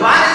பாரு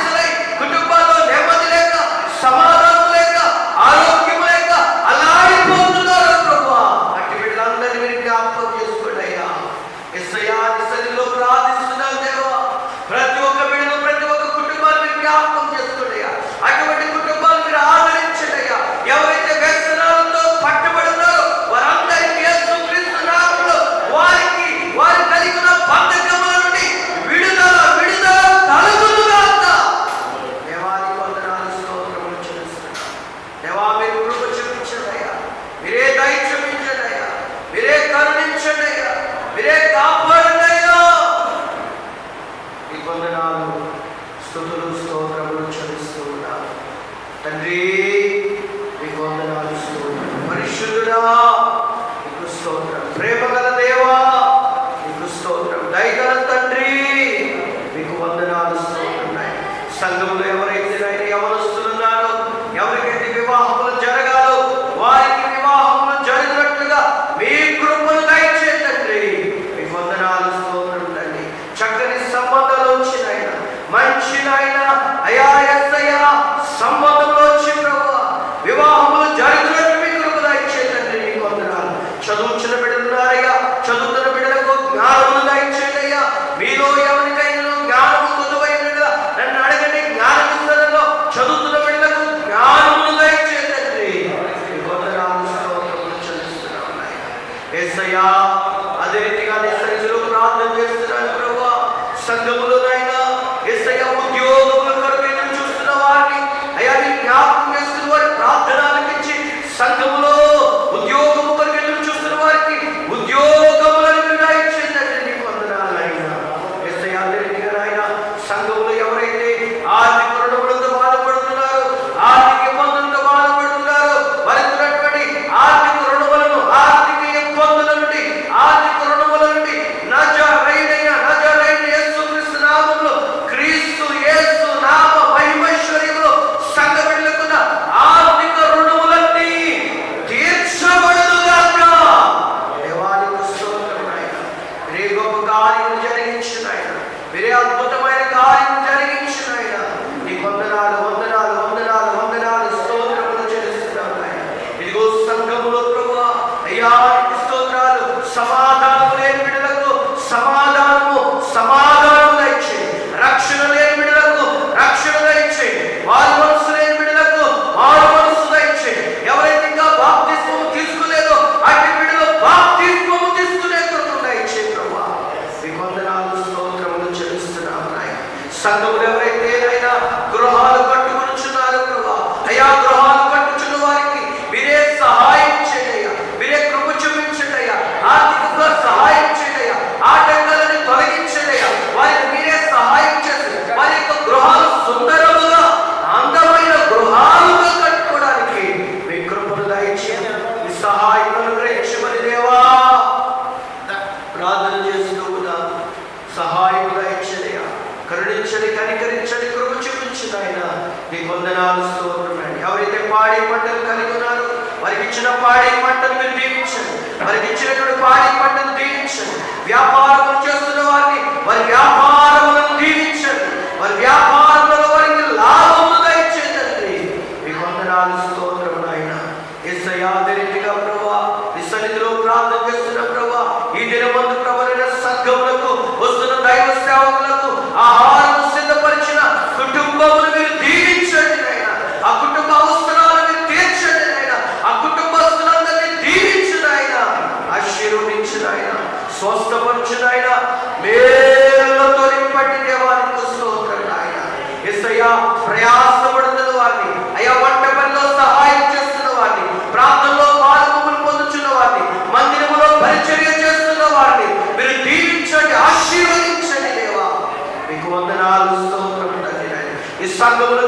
మరి ఇచ్చినటువంటి పాడి పంటను దీవించండి వ్యాపారం చేస్తున్న వారిని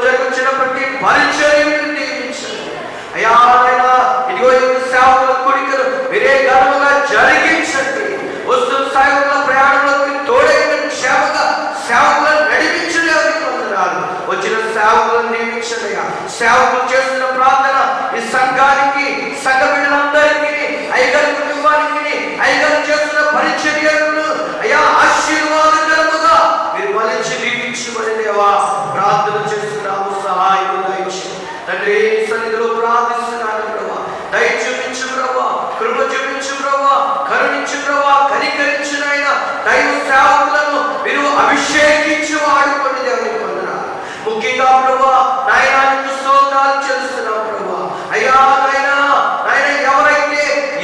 దగ్గరకు వచ్చినప్పటికీ అయ్యా ఇదిగో ఇంత సేవల కోరికలు మీరే ఘనముగా జరిగించండి. వస్తున్న సాయంత్రం వచ్చిన సేవకులు చేస్తున్న ప్రార్థన ఈ సంఘానికి సంఘ అభిషేకించి వాడుకోండి దేవుని పొందన ముఖ్యంగా ప్రభా నాయనానికి స్తోత్రాలు చెల్లిస్తున్నాం ప్రభా. అయ్యా నాయన నాయన ఎవరైతే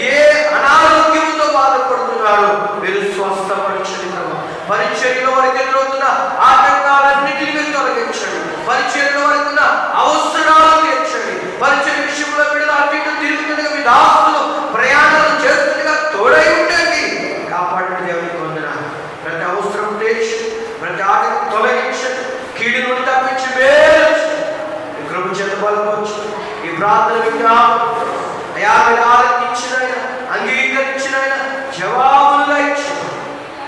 ఏ అనారోగ్యంతో బాధపడుతున్నారో మీరు స్వస్థపరచండి ప్రభా. పరిచర్యలో వారికి ఎదురవుతున్న ఆటంకాలన్నిటిని మీరు తొలగించండి. పరిచర్యలో వారికి ఉన్న అవసరాలు తీర్చండి. పరిచయ విషయంలో మీరు అటు తిరుగుతుండగా మీ దాస్తులు ప్రయాణాలు చేస్తుండగా తోడై ఉండండి కాపాడండి దేవునికి వందనాలు ప్రతి అవసరం తీర్చి ప్రతి ఆటకు తొలగించండి కీడు నుండి తప్పించి మేలు ఈ కృప చేత బలపరచు ఈ ప్రార్థన విజ్ఞాపన అయా మీరు ఆలకించిన అంగీకరించిన జవాబులుగా ఇచ్చిన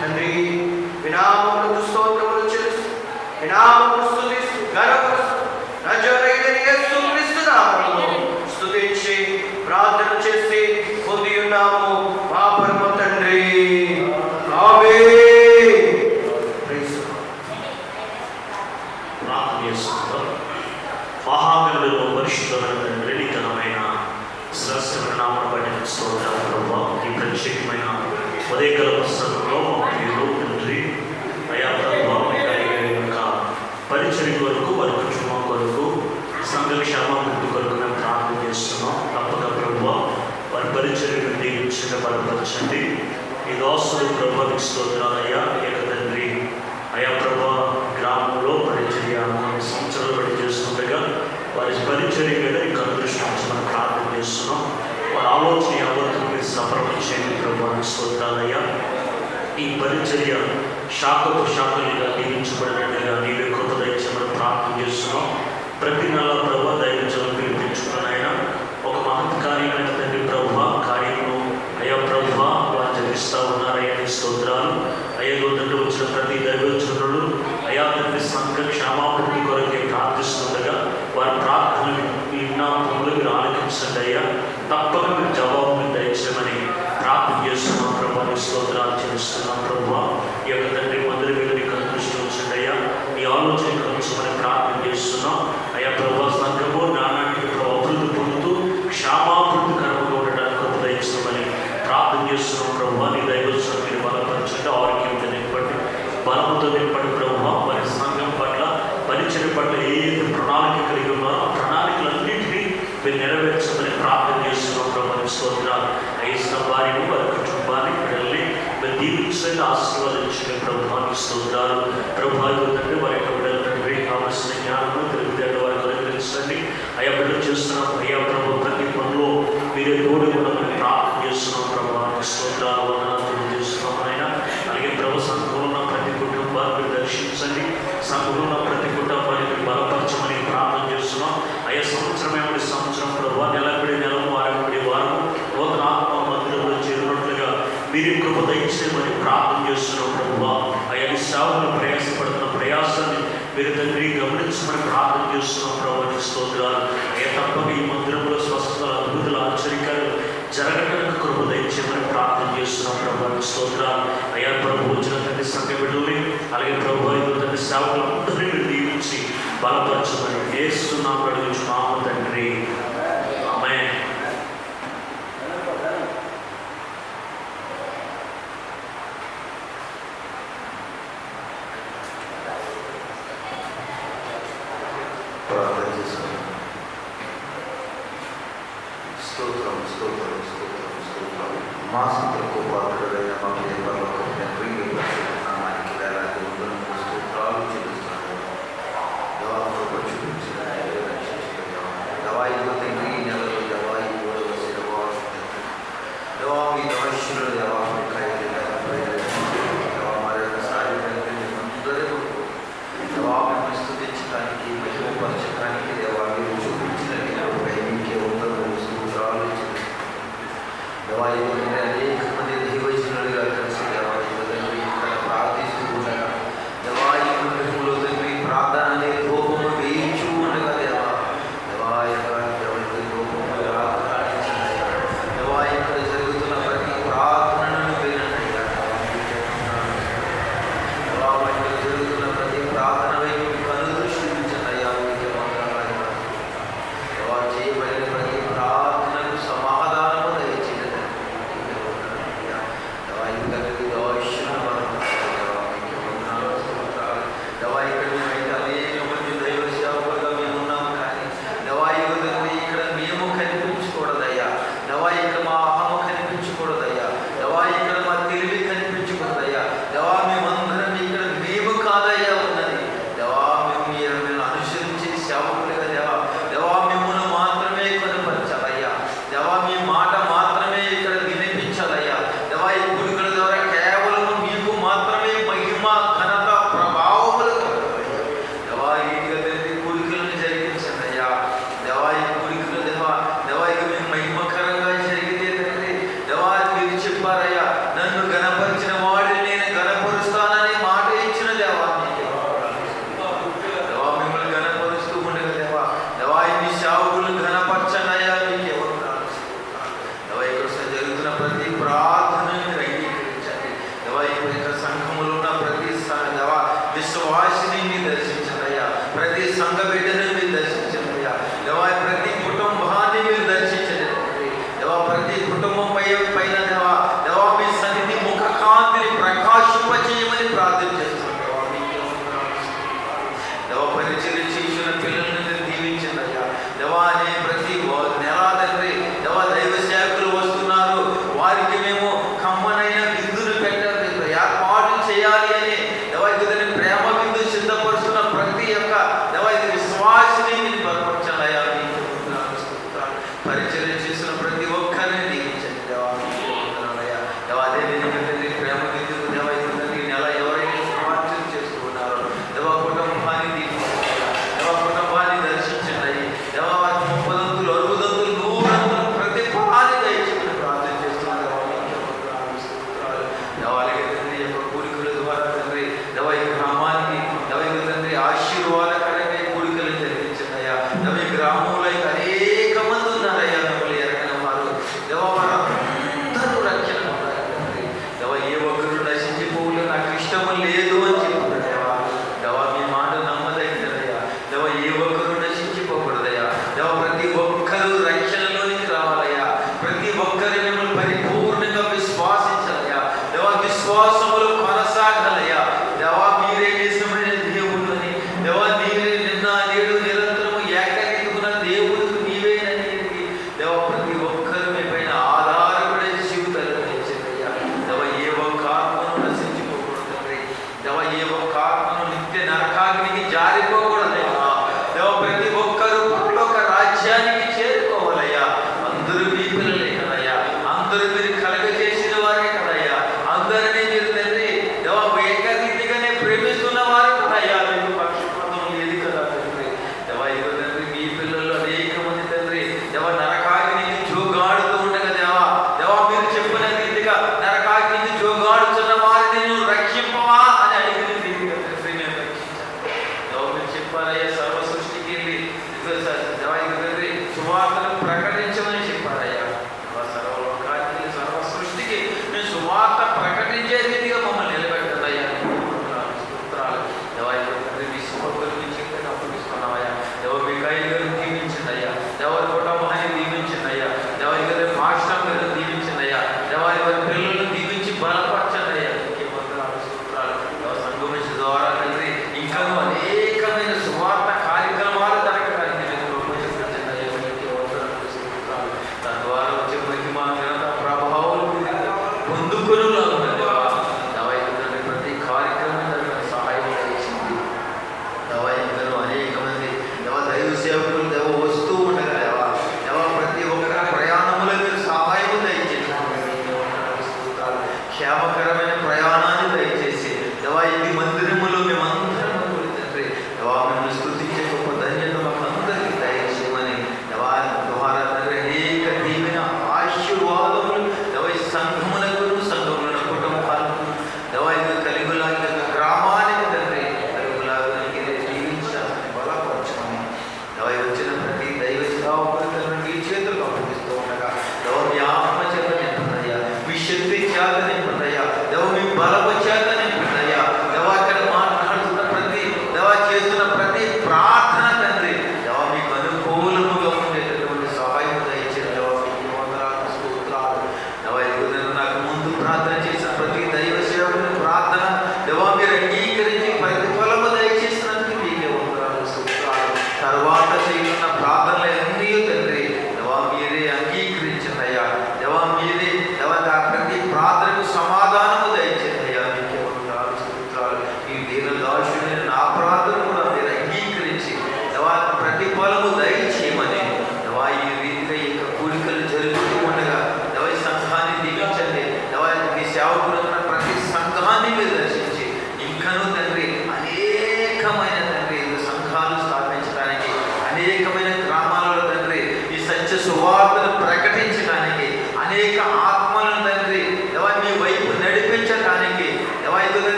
తండ్రి వినామములకు స్తోత్రములు చేస్తూ వినామములు స్థుతిస్తూ గణపరుస్తూ నజరైన శ్రేష్టమైన బట్టి ఈ ప్రత్యేకమైన ఉదయకాల పుస్తకంలో మా ప్రియుడు తండ్రి. అయా ప్రభావ యొక్క పరిచయం కొరకు వారి కుటుంబం కొరకు కొరకు మేము ప్రార్థన చేస్తున్నాం తప్పక ప్రభావ వారి పరిచయం దీవించండి బలపరచండి ఈ దోస్తులు ప్రభావ నీకు అయ్యా ఏక తండ్రి అయా ప్రభా గ్రామంలో పరిచర్య కొన్ని సంవత్సరాలు బట్టి చేస్తుండగా వారి పరిచర్య మీద నీకు అదృష్టం మనం ప్రార్థన చేస్తున్నాం. వారి ఆలోచన యావత్తు మీరు సఫలం చేయండి ప్రభా స్తోత్రాలయ్యా. ఈ పరిచర్య శాఖకు శాఖలుగా నియమించబడినట్టుగా నీవే కృప దయచేమని ప్రార్థన చేస్తున్నాం. ప్రతి నెల ప్రభా దైవజనం పిలిపించుకున్నాయన ఒక మహత్కార్యమైన తండ్రి ప్రభు కార్యంలో అయ్యా ప్రభు వారు జరిగిస్తూ ఉన్నారయ్యా నీ స్తోత్రాలు అయ్యా తండ్రి వచ్చిన ప్రతి దైవజనుడు అయా తండ్రి సంఘ క్షమాభివృద్ధి కొరకే ప్రార్థిస్తుండగా వారి ప్రార్థనలు విజ్ఞాపనలు మీరు ఆలకించండి అయ్యా తప్పక మీరు జవాబు మీరు దయచేయమని ప్రార్థన చేస్తున్నాం ప్రభా నీ స్తోత్రాలు చేస్తున్నాం ప్రభు ఈ యొక్క తండ్రి మందిర మీద నీకు దృష్టి ఉంచండి అయ్యా ఈ ఆలోచన కొంచెమని ప్రార్థన చేస్తున్నాం అయ్యా ప్రభా సంఘము నానాటికి ప్రభు అభివృద్ధి పొందుతూ క్షామాభివృద్ధికరంగా ఉండడానికి కృప దయచేయమని ప్రార్థన చేస్తున్నాం ప్రభు నీ దైవోత్సవం మీరు బలపరచండి ఆరోగ్యంతో నింపండి బలముతో నింపండి ప్రభు వారి సంఘం పట్ల పరిచయం పట్ల ఏ ఏ ప్రణాళిక కలిగి ఉన్నారో ఆ ప్రణాళికలన్నింటినీ మీరు నెరవేర్చమని ప్రార్థన చేస్తున్నాం ప్రభు స్తోత్రాలు అయిన వారిని వారి కుటుంబాన్ని పిల్లల్ని మీరు దీవించండి ఆశీర్వాదించండి ప్రభుత్వానికి స్తోత్రాలు ప్రభావితం తండ్రి వారి యొక్క బిడ్డలకి తండ్రి కావలసిన జ్ఞానము తెలివితేటలు వారికి అనుగ్రహించండి అయ్యా బిడ్డలు చేస్తున్నాం అయ్యా ప్రభు ప్రతి పనిలో మీరే తోడు ఉండమని ప్రార్థన చేస్తున్నాం ప్రభావానికి స్తోత్రాలు వందనాలు చేస్తున్నాం ఆయన అలాగే ప్రభు సంఘంలో ప్రతి కుటుంబాన్ని దర్శించండి సంఘంలో ఉన్న ప్రతి కుటుంబాన్ని మీరు బలపరచమని ప్రార్థన చేస్తున్నాం అయ్యా సంవత్సరం ఏమిటి సంవత్సరం ప్రభు నెలబడి నెలము వారబడి వారము నూతన ఆత్మ మందిరంలో చేరినట్లుగా మీరు కృప దయచేయమని చేస్తున్నావు చేస్తున్నాం ప్రభు సేవలు ప్రయాసపడుతున్న ప్రయాసాన్ని మీరు తండ్రి గమనించమని ప్రార్థన చేస్తున్నాం ప్రభు స్తోత్రాలు. అయ్యా తప్పక ఈ మందిరంలో స్వస్థతల అద్భుతాలు ఆశ్చర్యకాలు జరగడానికి కృప దయచేయమని ప్రార్థన చేస్తున్నాం ప్రభు స్తోత్రాలు. అయ్యా ప్రభు వచ్చిన తండ్రి సంఘ బిడ్డల్ని అలాగే ప్రభు ఇదిగో తండ్రి సేవకులందరినీ మీరు దీవించి బలపరచమని వేస్తున్నాం అడుగుచున్నాము తండ్రి ఆమె ప్రార్థన చేసుకుందాం స్తోత్రం స్తోత్రం స్తోత్రం స్తోత్రం మా స్థుతులకు పాత్రుడైన మా దేవాలకు తండ్రి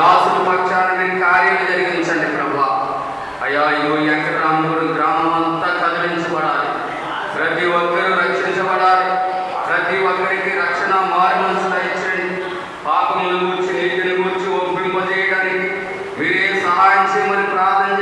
దాసుల పక్షాన మీరు కార్యాలు జరిగించండి ప్రభా. అయా ఇగో వెంకటరామూరు గ్రామం అంతా కదిలించబడాలి. ప్రతి ఒక్కరూ రక్షించబడాలి. ప్రతి ఒక్కరికి రక్షణ మార్మల్స్ దయచండి పాపములను గురించి నీటిని గురించి ఒప్పింపజేయడానికి మీరే సహాయం చేయమని ప్రార్థన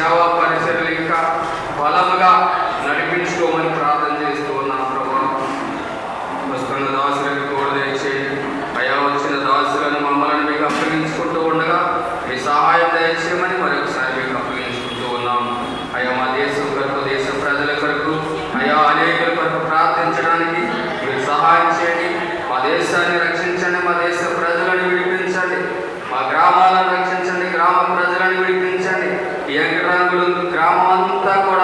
సేవా పరిచయలు ఇంకా బలంగా నడిపించుకోమని ప్రార్థన చేస్తూ ఉన్నాం ప్రభావం వస్తున్న దాసులకు తోడదేసి అయా వచ్చిన దాసులను మమ్మల్ని మీకు అప్పగించుకుంటూ ఉండగా మీ సహాయం దయచేయమని మరొకసారి మీకు అప్పగించుకుంటూ ఉన్నాం. అయా మా దేశం కొరకు దేశ ప్రజల కొరకు అయా అనేకుల కొరకు ప్రార్థించడానికి మీరు సహాయం చేయండి. మా దేశాన్ని రక్షించండి మా దేశ ప్రజలను విడిపించండి. మా గ్రామాలను రక్షించండి గ్రామ ప్రజలను విడిపించండి. ಯಂಗ್ರಾಂಗುಳೊಂದು ಗ್ರಾಮ ಅಂತ ಕೂಡ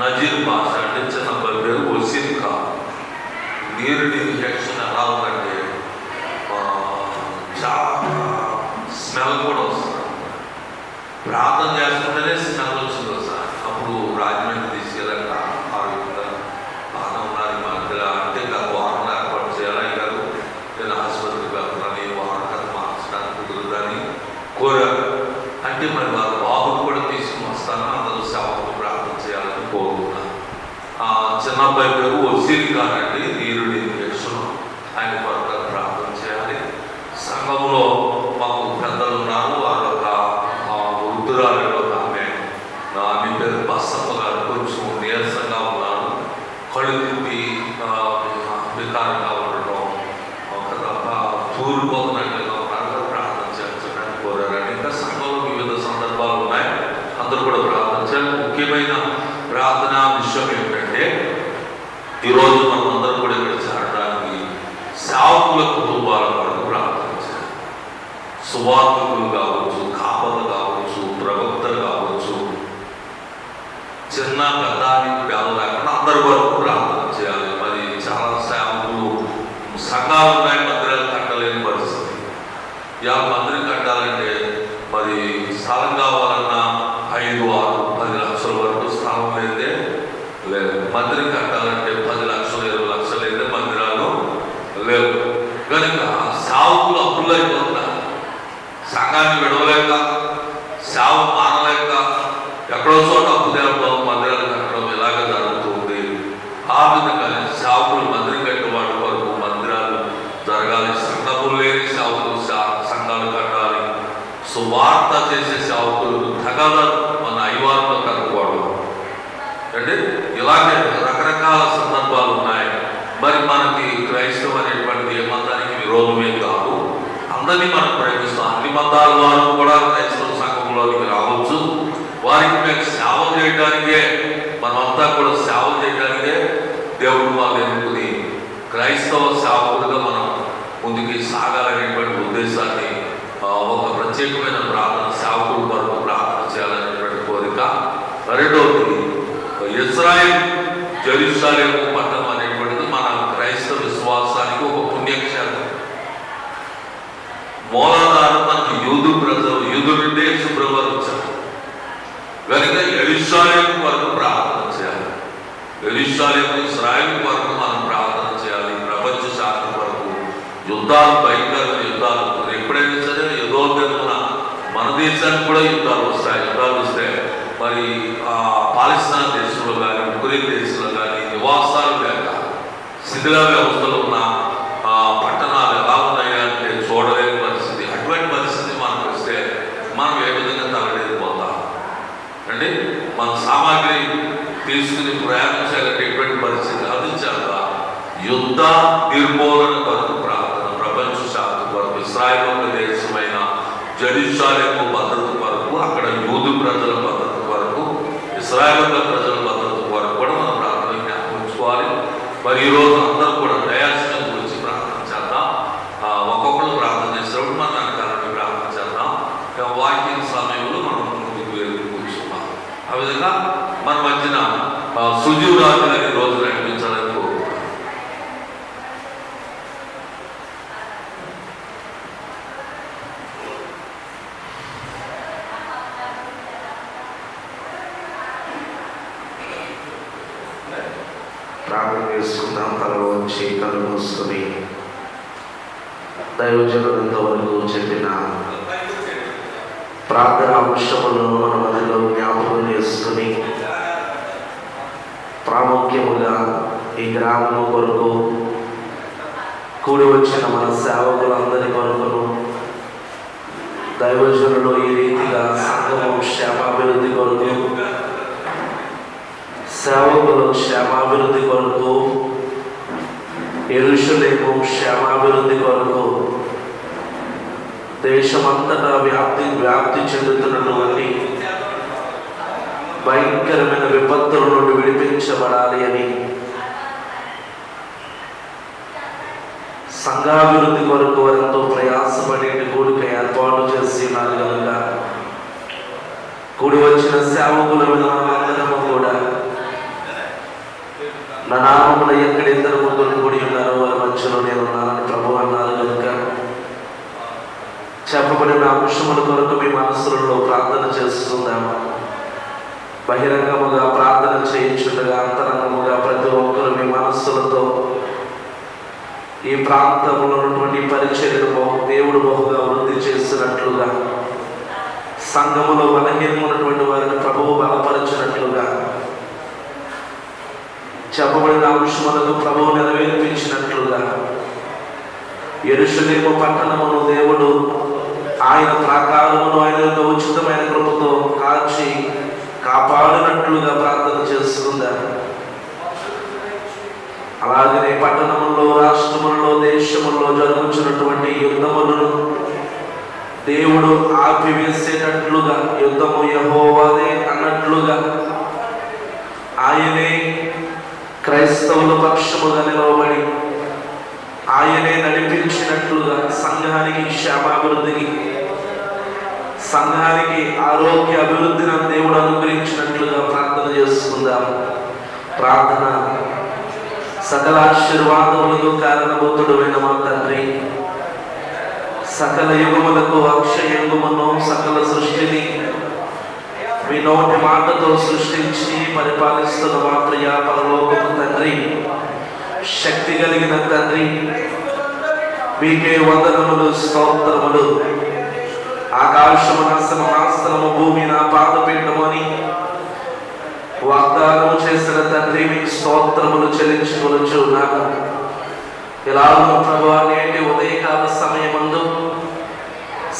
నజీర్ భాష అంటే చిన్న పల్లెలు వసీర్ ఖాన్ నీరుని ఇంజక్షన్ ఎలా ఉందంటే చాలా స్మెల్ కూడా వస్తుంది. ప్రార్థన చేస్తుంటేనే స్మెల్ పేరు కానండి ఖాన్ అండి నీరుడి ఆయన కొరకు ప్రార్థన చేయాలి. సంఘంలో మాకు పెద్దలు ఉన్నారు వారు ఒక వృద్ధురాలు ఒక ఆమె. ఆ, ఆమె పేరు బస్సమ్మ గారు కొంచెం నీరసంగా ఉన్నారు. కళ్ళు తిప్పి వికారంగా ఉండటం ఒక తప్ప తూరిపోతున్నట్లుగా ఉన్నారు. ప్రార్థన చేయించడానికి కోరారండి. ఇంకా సంఘంలో వివిధ సందర్భాలు ఉన్నాయి. అందరూ కూడా ప్రార్థన ముఖ్యమైన ఈరోజు మనం అందరం కూడా ఇక్కడ చేరడానికి సేవకుల కుటుంబాల కొరకు ప్రార్థన చేయాలి సువార్తకులు కావచ్చు కాపలు కావచ్చు ప్రవక్తలు కావచ్చు చిన్న పెద్ద అని పేద లేకుండా అందరి వరకు ప్రార్థన చేయాలి మరి చాలా సేవకులు సంఘాలు ఉన్నాయి మందిరాలు కట్టలేని పరిస్థితి యా మందిరం కట్టాలంటే మరి స్థలం కావాలన్నా ఐదు ఆరు పది లక్షల వరకు స్థలం లేదే లేదు మందిరం కట్టాలంటే పది లక్షలు ఇరవై లక్షలు అయితే మందిరాలు లేవు కనుక సావుకులు అప్పులు అయిపోతున్నారు సంఘాన్ని విడవలేక సేవ మానలేక ఎక్కడో చోట అప్పు తెరపడం మందిరాలు కట్టడం ఇలాగ జరుగుతుంది ఆ విధంగా సేవకులు మందిరం కట్టేవాడి వరకు మందిరాలు జరగాలి సంఘములు లేని సేవకులు సా- సంఘాలు కట్టాలి సువార్త చేసే సేవకులు తగాదాలు మన అయ్యవారితో కనుక్కోవడం. అంటే ఇలాగే రకరకాల సందర్భాలు ఉన్నాయి. మరి మనకి క్రైస్తవం అనేటువంటిది ఏ మతానికి విరోధమే కాదు. అందరినీ మనం ప్రేమిస్తాం. అన్ని మతాల వారు కూడా క్రైస్తవ సంఘంలోకి రావచ్చు. వారికి మేము సేవ చేయడానికే మనమంతా కూడా సేవ చేయడానికే దేవుడు వాళ్ళు ఎన్నుకుని క్రైస్తవ సేవకులుగా మనం ముందుకి సాగాలనేటువంటి ఉద్దేశాన్ని ఒక ప్రత్యేకమైన ప్రార్థన సేవకుల వరకు ప్రార్థన చేయాలనేటువంటి కోరిక రెండవది ఇజ్రాయిల్ జెరూసలేము పట్టణం అనేటువంటిది మన క్రైస్తవ విశ్వాసానికి ఒక పుణ్యక్షేత్రం. మూలాధారం మనకి యూదు ప్రజలు యూదు నుండే శుభ్రవారు వచ్చారు. కనుక ఎరుషాలేము వరకు ప్రార్థన చేయాలి. ఎరుషాలేము ఇస్రాయల్ వరకు మనం ప్రార్థన చేయాలి. ప్రపంచ శాంతి వరకు యుద్ధాలు మన కూడా యుద్ధాలు వస్తాయి యుద్ధాలు వస్తే. మరి ఆ పాలిస్తాన్ దేశంలో కానీ ఉక్రెయిన్ దేశంలో కానీ నివాసాలు లేక శిథిల వ్యవస్థలో ఉన్న ఆ, పట్టణాలు ఎలా ఉన్నాయా అంటే చూడలేని పరిస్థితి. అటువంటి పరిస్థితి మనకు వస్తే మనం ఏ విధంగా తలడేదిపోతాం అంటే మన సామాగ్రి తీసుకుని ప్రయాణం చేయాలంటే ఎటువంటి పరిస్థితి అది యుద్ధ నిర్మూలన కొరకు ప్రార్థన ప్రపంచ శాంతి కొరకు ఇస్రాయల్ జడిషాలకు భద్రత కొరకు అక్కడ యూదు ప్రజల భద్రత కొరకు ఇస్రాయల్ ప్రజల భద్రత కొరకు కూడా మనం ప్రార్థన జ్ఞాపకం ఉంచుకోవాలి మరి ఈరోజు అందరూ కూడా దయాశనం గురించి ప్రార్థన చేద్దాం. ఒక్కొక్కరు ప్రార్థన చేసినప్పుడు మనం వెనకాలని ప్రార్థన చేద్దాం. వాకింగ్ సమయంలో మనం ముందుకు వెళ్ళి కూర్చున్నాం ఆ విధంగా మన మధ్యన సుజీవ్ రాజు గారి రోజు దైవజనులు ఇంతవరకు చెప్పిన ప్రార్థన అంశములను మన మధ్యలో జ్ఞాపకం చేసుకుని ప్రాముఖ్యముగా ఈ గ్రామం కొరకు కూడి వచ్చిన మన సేవకులందరి కొరకును దైవజనులు ఈ రీతిగా సంఘము క్షేమాభివృద్ధి కొరకు సేవకులు క్షేమాభివృద్ధి కొరకు ఎరుషులేము క్షేమాభివృద్ధి కొరకు దేశమంతటా వ్యాప్తి వ్యాప్తి చెందుతున్నటువంటి భయంకరమైన విపత్తుల నుండి విడిపించబడాలి అని. సంఘాభివృద్ధి కొరకు వారితో ప్రయాసపడే కోరిక ఏర్పాటు చేసి ఉన్నారు కనుక కూడి వచ్చిన సేవకుల అందరము కూడా నా నామమున ఎక్కడ ఇద్దరు ముగ్గురు కూడి ఉన్నారో వారి మధ్యలో నేను ఉన్నానని ప్రభు అన్నారు కనుక చెప్పబడిన అంశముల కొరకు మీ మనసులలో ప్రార్థన చేస్తున్నాము బహిరంగముగా ప్రార్థన చేయించుండగా అంతరంగముగా ప్రతి ఒక్కరు మీ మనస్సులతో ఈ ప్రాంతంలో ఉన్నటువంటి పరిచర్యను బహు దేవుడు బహుగా వృద్ధి చేసినట్లుగా సంఘములో బలహీనమైనటువంటి వారిని ప్రభువు బలపరిచినట్లుగా చెప్పబడిన అంశములకు ప్రభువు నెరవేర్పించినట్లుగా ఎరుషలేము పట్టణమును దేవుడు ఆయన ప్రాకారమును ఆయన యొక్క ఉచితమైన కృపతో కాల్చి కాపాడినట్లుగా ప్రార్థన చేస్తుందా అలాగనే పట్టణముల్లో రాష్ట్రములలో దేశముల్లో జరుగుతున్నటువంటి యుద్ధములను దేవుడు ఆపివేసేటట్లుగా యుద్ధము యహోవాదే అన్నట్లుగా ఆయనే క్రైస్తవుల పక్షముగా నిలవబడి ఆయనే నడిపించినట్లుగా సంఘానికి క్షేమాభివృద్ధికి సంఘానికి ఆరోగ్య అభివృద్ధిని దేవుడు అనుగ్రహించినట్లుగా ప్రార్థన చేసుకుందాం. ప్రార్థన సకల ఆశీర్వాదములకు కారణభూతుడమైన మా తండ్రి. సకల యుగములకు అక్షయుగమును సకల సృష్టిని మీ నోటి మాటతో సృష్టించి పరిపాలిస్తున్న మా ప్రియ పరలోకపు తండ్రి. శక్తి కలిగిన తండ్రి. మీకే వందనములు స్తోత్రములు. ఆకాశము నా సింహాసనము భూమి నా పాదపీఠము అని వాగ్దానము చేసిన తండ్రి మీకు స్తోత్రములు చెల్లించుకొనొచ్చు నాకు ఇలాగ ప్రభు నేటి ఉదయకాల సమయమందు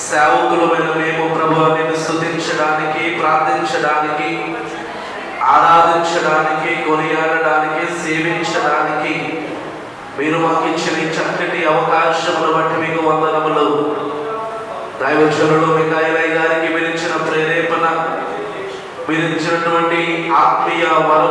సేవకులమైన మేము ప్రభు నేను స్థుతించడానికి ప్రార్థించడానికి ఆరాధించడానికి కొనియాడడానికి సేవించడానికి మీరు మాకు ఇచ్చిన చక్కటి అవకాశమును బట్టి మీకు వందనములు. దైవజనులు మికాయలయ్య గారికి మీరు ఇచ్చిన ప్రేరేపణ మీరు ఇచ్చినటువంటి ఆత్మీయ వరం